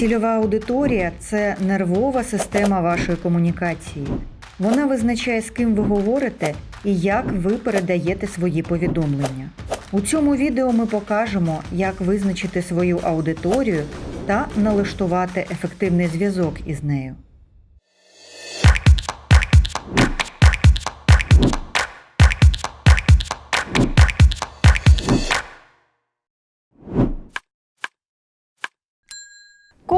Цільова аудиторія це нервова система вашої комунікації. Вона визначає, з ким ви говорите і як ви передаєте свої повідомлення. У цьому відео ми покажемо, як визначити свою аудиторію та налаштувати ефективний зв'язок із нею.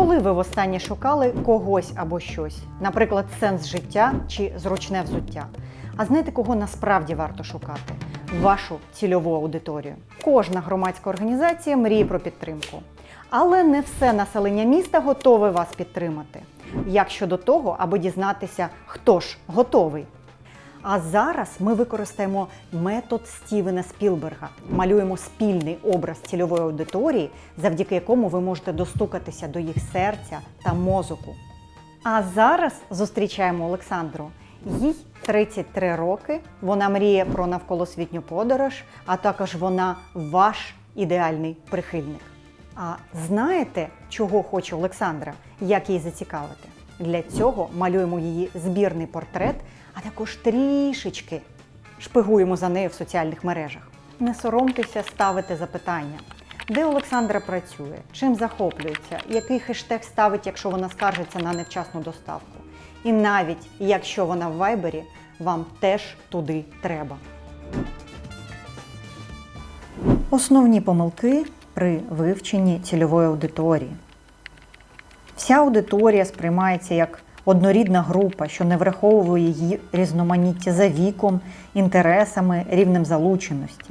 Коли ви востаннє шукали когось або щось, наприклад, сенс життя чи зручне взуття. А знаєте, кого насправді варто шукати? Вашу цільову аудиторію. Кожна громадська організація мріє про підтримку. Але не все населення міста готове вас підтримати. Як щодо того, аби дізнатися, хто ж готовий. А зараз ми використаємо метод Стівена Спілберга. Малюємо спільний образ цільової аудиторії, завдяки якому ви можете достукатися до їх серця та мозоку. А зараз зустрічаємо Олександру. Їй 33 роки. Вона мріє про навколосвітню подорож, а також вона ваш ідеальний прихильник. А знаєте, чого хоче Олександра? Як її зацікавити? Для цього малюємо її збірний портрет, а також трішечки шпигуємо за нею в соціальних мережах. Не соромтеся ставити запитання. Де Олександра працює, чим захоплюється, який хештег ставить, якщо вона скаржиться на невчасну доставку. І навіть якщо вона в вайбері, вам теж туди треба. Основні помилки при вивченні цільової аудиторії. Вся аудиторія сприймається як однорідна група, що не враховує її різноманіття за віком, інтересами, рівнем залученості.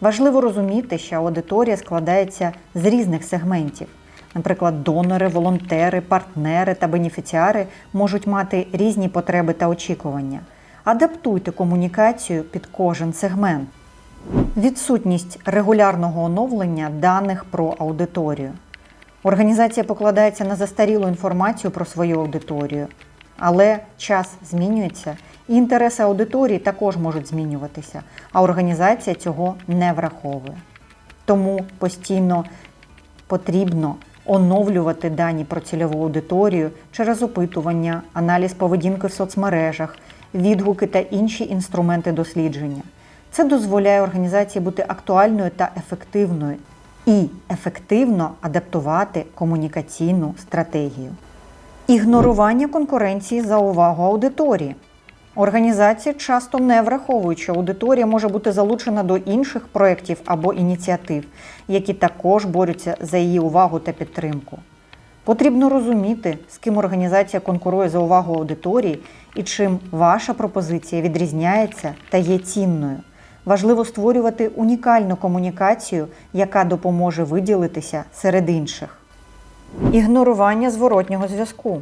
Важливо розуміти, що аудиторія складається з різних сегментів. Наприклад, донори, волонтери, партнери та бенефіціари можуть мати різні потреби та очікування. Адаптуйте комунікацію під кожен сегмент. Відсутність регулярного оновлення даних про аудиторію. Організація покладається на застарілу інформацію про свою аудиторію, але час змінюється, і інтереси аудиторії також можуть змінюватися, а організація цього не враховує. Тому постійно потрібно оновлювати дані про цільову аудиторію через опитування, аналіз поведінки в соцмережах, відгуки та інші інструменти дослідження. Це дозволяє організації бути актуальною та ефективною і ефективно адаптувати комунікаційну стратегію. Ігнорування конкуренції за увагу аудиторії. Організації часто не враховують, що аудиторія може бути залучена до інших проєктів або ініціатив, які також борються за її увагу та підтримку. Потрібно розуміти, з ким організація конкурує за увагу аудиторії і чим ваша пропозиція відрізняється та є цінною. Важливо створювати унікальну комунікацію, яка допоможе виділитися серед інших. Ігнорування зворотнього зв'язку.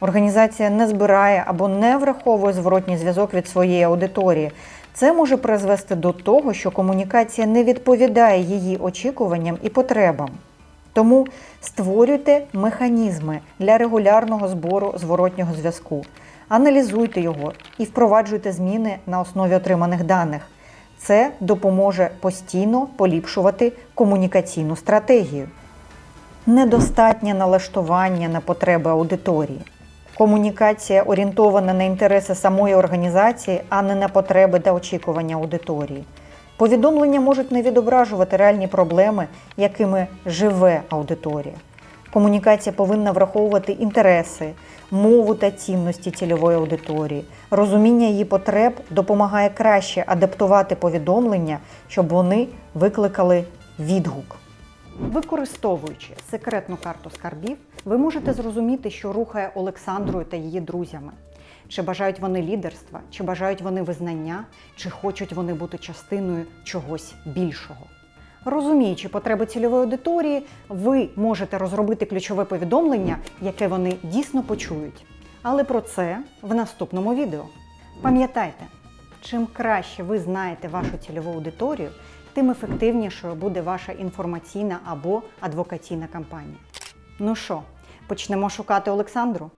Організація не збирає або не враховує зворотній зв'язок від своєї аудиторії. Це може призвести до того, що комунікація не відповідає її очікуванням і потребам. Тому створюйте механізми для регулярного збору зворотнього зв'язку, аналізуйте його і впроваджуйте зміни на основі отриманих даних. Це допоможе постійно поліпшувати комунікаційну стратегію. Недостатнє налаштування на потреби аудиторії. Комунікація орієнтована на інтереси самої організації, а не на потреби та очікування аудиторії. Повідомлення можуть не відображувати реальні проблеми, якими живе аудиторія. Комунікація повинна враховувати інтереси, мову та цінності цільової аудиторії. Розуміння її потреб допомагає краще адаптувати повідомлення, щоб вони викликали відгук. Використовуючи секретну карту скарбів, ви можете зрозуміти, що рухає Олександрою та її друзями. Чи бажають вони лідерства, чи бажають вони визнання, чи хочуть вони бути частиною чогось більшого. Розуміючи потреби цільової аудиторії, ви можете розробити ключове повідомлення, яке вони дійсно почують. Але про це в наступному відео. Пам'ятайте, чим краще ви знаєте вашу цільову аудиторію, тим ефективнішою буде ваша інформаційна або адвокаційна кампанія. Ну що, почнемо шукати Олександру?